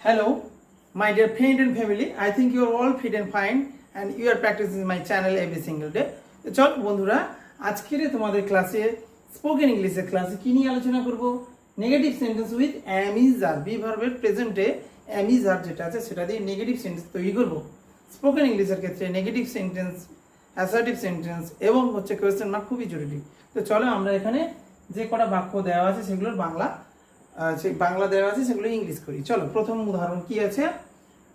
Hello, my dear friend and family. I think you are all fit and fine and you are practicing my channel every single day. চল বন্ধুরা আজকের তোমাদের ক্লাসে spoken ইংলিশের ক্লাসে কি নিয়ে আলোচনা করব negative sentence with am is are be ভার্বের প্রেজেন্টে অ্যামিজার যেটা আছে সেটা দিয়ে নেগেটিভ সেন্টেন্স তৈরি করব স্পোকেন ইংলিশের ক্ষেত্রে নেগেটিভ সেন্টেন্স অ্যাসার্টিভ সেন্টেন্স এবং হচ্ছে কোয়েশ্চেন মার্ক খুবই জরুরি তো চলো আমরা এখানে যে কটা বাক্য দেওয়া আছে সেগুলোর বাংলা সে বাংলা দেওয়া আছে, সেগুলো ইংলিশ করি। চলো, প্রথম উদাহরণ কি আছে?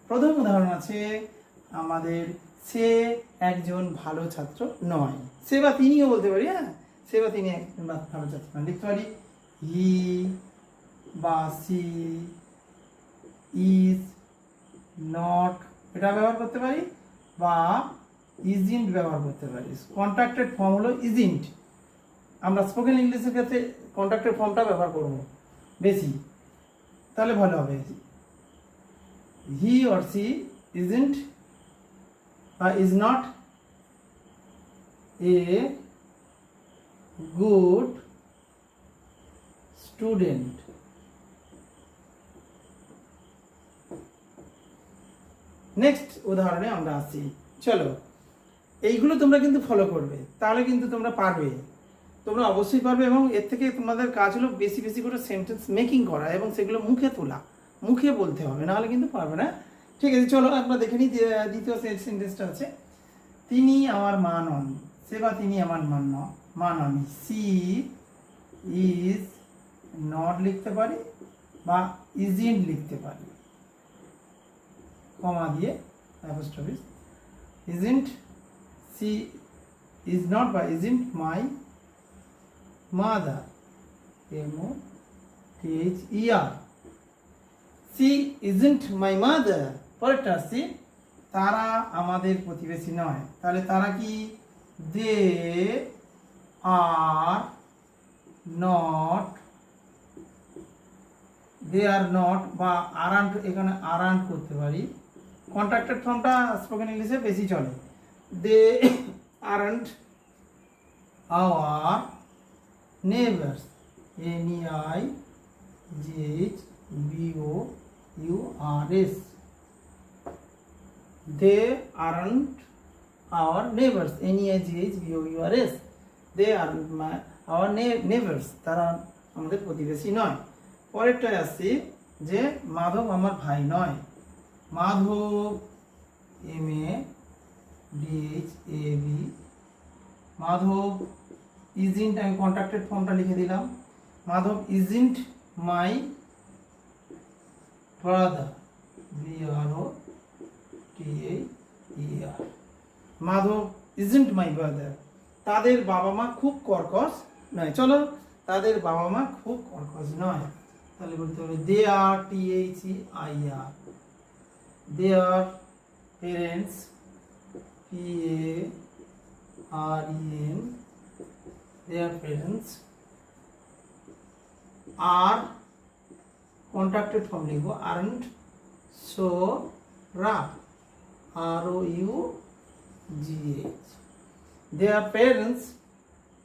প্রথম উদাহরণ আছে আমাদের সে একজন ভালো ছাত্র নয়। সে বা তিনিও বলতে পারি হ্যাঁ? সে বা তিনি একজন ভালো ছাত্র নয়। লিখতে পারি, হি বা সি ইজ নট, এটা ব্যবহার করতে পারি, বা ইজিন্ট ব্যবহার করতে পারি। কন্ট্রাক্টেড ফর্ম হলো ইজিন্ট আমরা স্পোকেন ইংলিশের ক্ষেত্রে কন্ট্রাক্টেড ফর্মটা ব্যবহার করব। বেশি, তাহলে ভালো হবে। হি অর সি ইজন্ট বা is not a good student next উদাহরণে আমরা আসি। চলো, এইগুলো তোমরা কিন্তু ফলো করবে, তাহলে কিন্তু তোমরা পারবে। তোমরা অবশ্যই পারবে এবং এর থেকে তোমাদের কাজ হলো বেশি বেশি করে সেন্টেন্স মেকিং করা এবং সেগুলো মুখে তোলা। মুখে বলতে হবে, নাহলে কিন্তু পারবে না। ঠিক আছে, চলো আমরা দেখে নিই দ্বিতীয় সেন্টেন্সটা আছে। তিনি আমার মা নন সে বা তিনি আমার মান ন মা নন সি ইজ নট লিখতে পারি বা ইজিন্ট লিখতে পারি। কমা দিয়ে অ্যাপোস্ট্রফিস isn't she is not বা isn't my mother. M O T H E R. She isn't my mother. পরেরটা আসছি তারা আমাদের প্রতিবেশী নয়। তাহলে তারা কি? দে are not they are not বা আরান্ট এখানে আরান্ট করতে পারি। কন্ট্রাক্টেড ফর্মটা স্পোকেন ইংলিশে বেশি চলে। They aren't our neighbours N E I G H B O U R S they aren't our neighbours N E I G H B O U R S they are our neighbours তারা আমাদের প্রতিবেশী নয়। পরেরটায় আসছি যে মাধব আমার ভাই নয়। Madhab M A D H A B Madhab isn't, আমি কন্ট্রাক্টেড ফর্মটা লিখে দিলাম। Madhab, isn't my brother. B R O T E R Madhab, isn't my brother. তাদের বাবা মা খুব কর্কশ নয়। চলো, তাদের বাবা মা খুব কর্কশ নয়। তাহলে বলতে হবে, they are T H E I R. their parents P A R E N their parents are contracted form লিখব aren't so rough R O U G H their parents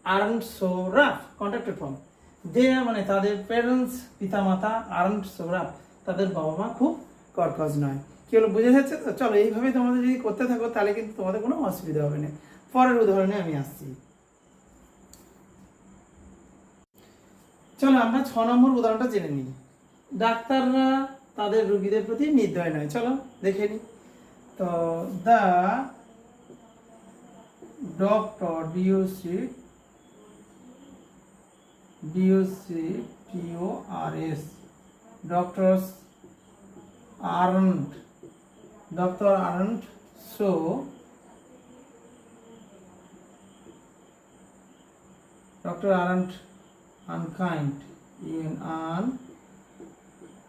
aren't so rough contracted form their মানে তাদের parents পিতামাতা aren't so rough তাদের বাবা মা খুব কর্কশ নয় কি হলো বুঝে যাচ্ছে তো চলো এইভাবে তোমাদের যদি করতে থাকো তাহলে কিন্তু তোমাদের কোনো অসুবিধা হবে না পরের উদাহরণে আমি আসছি চলো, আমরা ছ নম্বর উদাহরণটা জেনে নিই। ডাক্তাররা তাদের রুগীদের প্রতি নির্দয় নয়। চলো, দেখে নিই। তো the doctor D O C D O C S doctors aren't, doctor aren't so doctor aren't unkind, in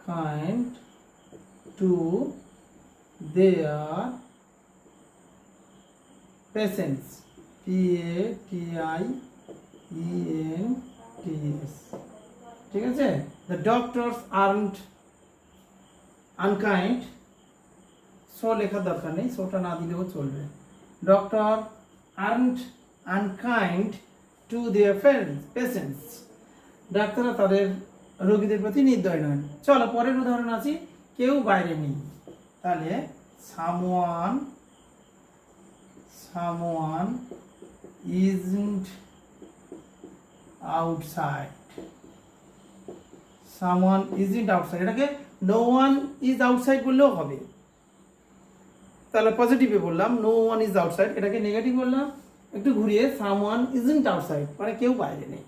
unkind to their patients p a t i e n t s. ঠিক আছে? The doctors aren't unkind so লেখার দরকার নেই। সোটা না দিলেও চলবে। Doctor aren't unkind to their friends patients ডাক্তাররা তাদের রোগীদের প্রতি নির্দয় নয় চলো, পরের উদাহরণ আছি কেউ বাইরে নেই। তাহলে someone someone isn't outside. Someone isn't outside. এটাকে নো ওয়ান ইজ আউটসাইড বললেও হবে। তাহলে পজিটিভে বললাম, নো ওয়ান ইজ আউটসাইড। এটাকে নেগেটিভ বললাম। একটু ঘুরিয়ে, সামওয়ান ইজন্ট আউটসাইড। মানে কেউ বাইরে নেই।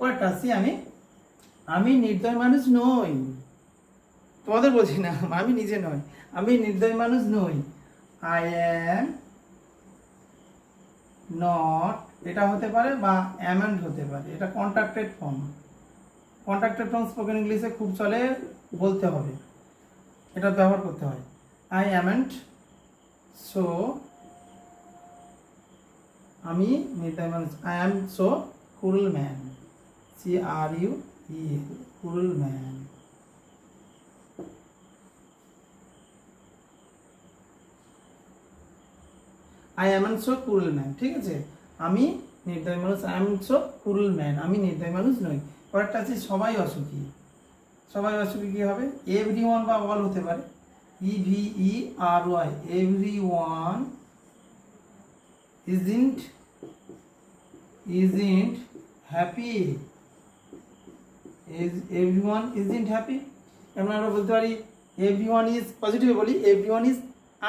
পরেরটা আসছি আমি আমি নির্দয় মানুষ নই। তোমাদের বলছি না, আমি নিজে নয় আমি নির্দয় মানুষ নই। আই অ্যাম নট এটা হতে পারে বা অ্যামেন্ড হতে পারে, এটা contracted form contracted form spoken ইংলিশে খুব চলে, বলতে হবে। এটা ব্যবহার করতে হয়। আই অ্যামেন্ট সো আমি নির্দয় মানুষ I am so cruel man C R U E cruel man I am so cruel man ঠিক আছে? আমি নির্দয় মানুষ I am so cruel man আমি নির্দয় মানুষ নই। পরেরটা আছে সবাই অসুখী। সবাই অসুখী কি হবে? এভরি ওয়ান বা অল হতে পারে। E V E R Y everyone isn't isn't happy is everyone isn't happy এমন আমরা বলতে পারি এভরি ওয়ান ইজ পজিটিভ বলি এভরি ওয়ান ইজ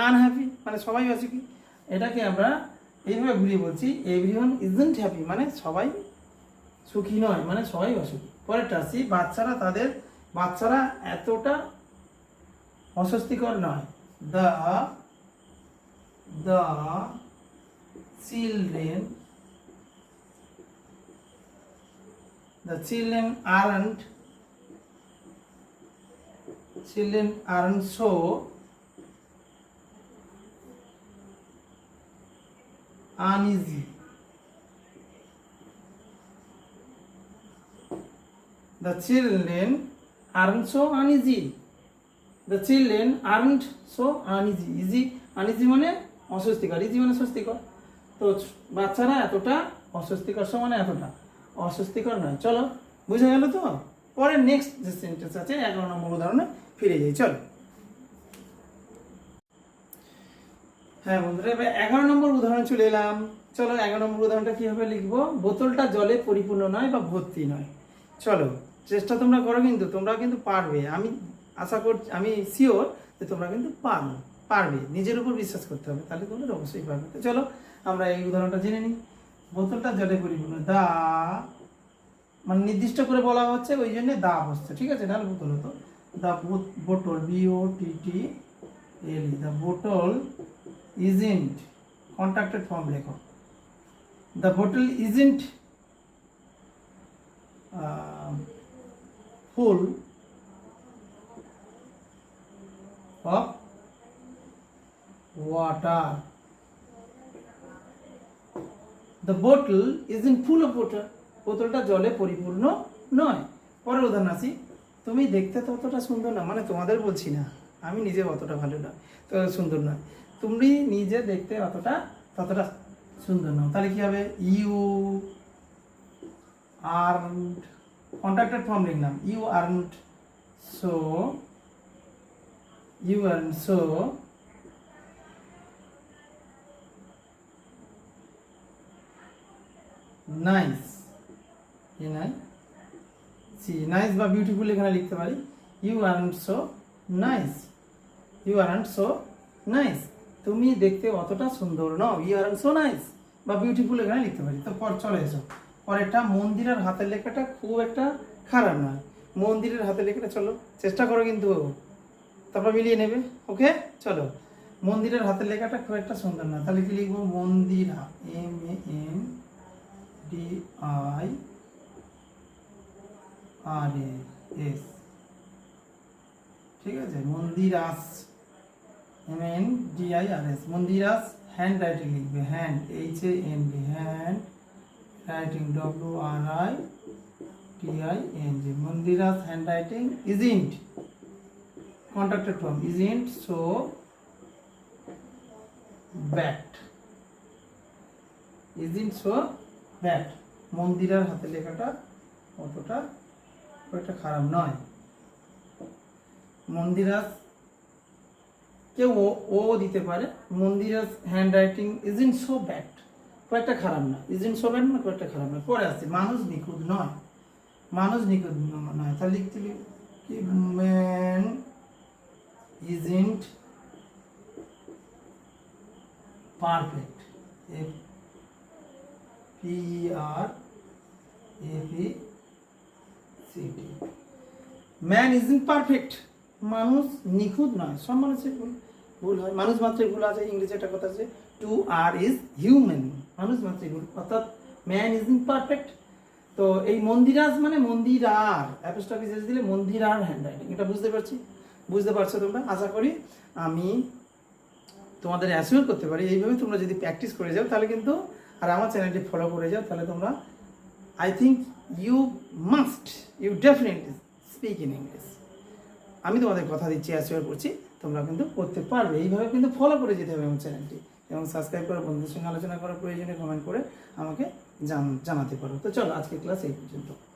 আনহ্যাপি মানে সবাই অসুখী এটাকে আমরা এইভাবে ঘুরিয়ে বলছি এভরি ওয়ান ইজন্ট হ্যাপি মানে সবাই সুখী নয় মানে সবাই অসুখী। পরেরটা আসি, বাচ্চারা তাদের, বাচ্চারা এতটা অস্বস্তিকর নয়। The the children the children aren't children aren't so uneasy the children aren't so uneasy the children aren't so uneasy easy uneasy মানে অস্বস্তিকর ইজি মানে স্বস্তিকর তো বাচ্চারা এতটা অস্বস্তিকর সমানে এতটা অস্বস্তিকর নয়। চলো, বুঝে গেল তো? পরে নেক্সট যে সেন্টেন্স আছে, এগারো নম্বর উদাহরণে ফিরে যাই, চলো। হ্যাঁ বন্ধুরা, এবার এগারো নম্বর উদাহরণ চলে এলাম। চলো, এগারো নম্বর উদাহরণটা কীভাবে লিখব? বোতলটা জলে পরিপূর্ণ নয় বা ভর্তি নয়। চলো, চেষ্টা তোমরা করো কিন্তু তোমরা কিন্তু পারবে। আমি আশা করছি আমি শিওর যে তোমরা কিন্তু পারো, পারবে। নিজের উপর বিশ্বাস করতে হবে, তাহলে তোমরা অবশ্যই পারবে। তো চলো, আমরা এই উদাহরণটা জেনে নিই। বোতলটা জলে পরিপূর্ণ দা মানে নির্দিষ্ট করে বলা হচ্ছে ওই জন্য দা বসছে, ঠিক আছে? নাহলে বোতল হতো the bottle B O T T L the bottle isn't, contracted form লেখো। The bottle isn't full of water. The bottle is in full of water বোতলটা জলে পরিপূর্ণ নয়। পরের উদাহরণ আসি তুমি দেখতে ততটা সুন্দর না। মানে তোমাদের বলছি না। আমি নিজে অতটা ভালো না তো সুন্দর নয়। তুমি নিজে দেখতে অতটা, ততটা সুন্দর নয় তাহলে কি হবে? ইউ আর্নড কন্ট্রাক্টেড ফর্ম লিখলাম। You aren't so, you aren't so nice কি নাই সি নাইস বা বিউটিফুল এখানে লিখতে পারি। You aren't so nice you aren't so nice তুমি দেখতে অতটা সুন্দর নও। ইউ আর্ন সো নাইস বা বিউটিফুল এখানে লিখতে পারি। তো পর চলে এসো। পরেরটা, মন্দিরের হাতের লেখাটা খুব একটা খারাপ নয়। মন্দিরের হাতের লেখাটা চলো, চেষ্টা করো কিন্তু তারপর মিলিয়ে নেবে। ওকে চলো। মন্দিরের হাতের লেখাটা খুব একটা সুন্দর না। তাহলে কি লিখব? Mandira. M A M D I R S ঠিক আছে? Mandira's. M N D I R S Mandira's handwriting লিখবে। Hand H A N D handwriting W R I T I N G Mandira's handwriting isn't contracted form isn't so bad isn't so bad মন্দিরার হাতে লেখাটা অতটা একটা খারাপ নয়। মন্দিরাস কেউ ও দিতে পারে। মন্দিরার handwriting is in so bad কয়েকটা খারাপ না ইজ ইন সো ব্যাড না কয়েকটা খারাপ না পরে আসছে মানুষ নিখুঁত নয়। মানুষ নিখুঁত নয়। তাহলে লিখতে লিখ- কি man isn't perfect F P R A P C T man is in perfect মানুষ নিখুঁত নয় সব মানুষের ভুল ভুল হয় মানুষ মাত্রই ভুল আছে ইংরেজি একটা কথা আছে টু আর ইজ হিউম্যান মানুষ মাত্রই ভুল অর্থাৎ ম্যান ইজ ইন পারফেক্ট তো এই মন্দিরাজ মানে মন্দিরার। অ্যাপোস্ট্রফ এস দিলে মন্দিরার হ্যান্ড রাইটিং এটা বুঝতে পারছি? বুঝতে পারছ তোমরা? আশা করি আমি তোমাদের অ্যাসিওর করতে পারি। এইভাবে তোমরা যদি প্র্যাকটিস করে যাও, তাহলে কিন্তু আর আমার চ্যানেলটি ফলো করে যাও, তাহলে তোমরা I think you must you definitely speak in English আমি তোমাদের কথা দিচ্ছি অ্যাসিওর করছি, তোমরা কিন্তু করতে পারবে। এইভাবে কিন্তু ফলো করে যেতে হবে আমার চ্যানেলটি। এবং সাবস্ক্রাইব করে, বন্ধুদের সঙ্গে আলোচনা করার প্রয়োজনে কমেন্ট করে আমাকে জান- জানাতে পারো। তো চলো আজকে ক্লাস এই পর্যন্ত।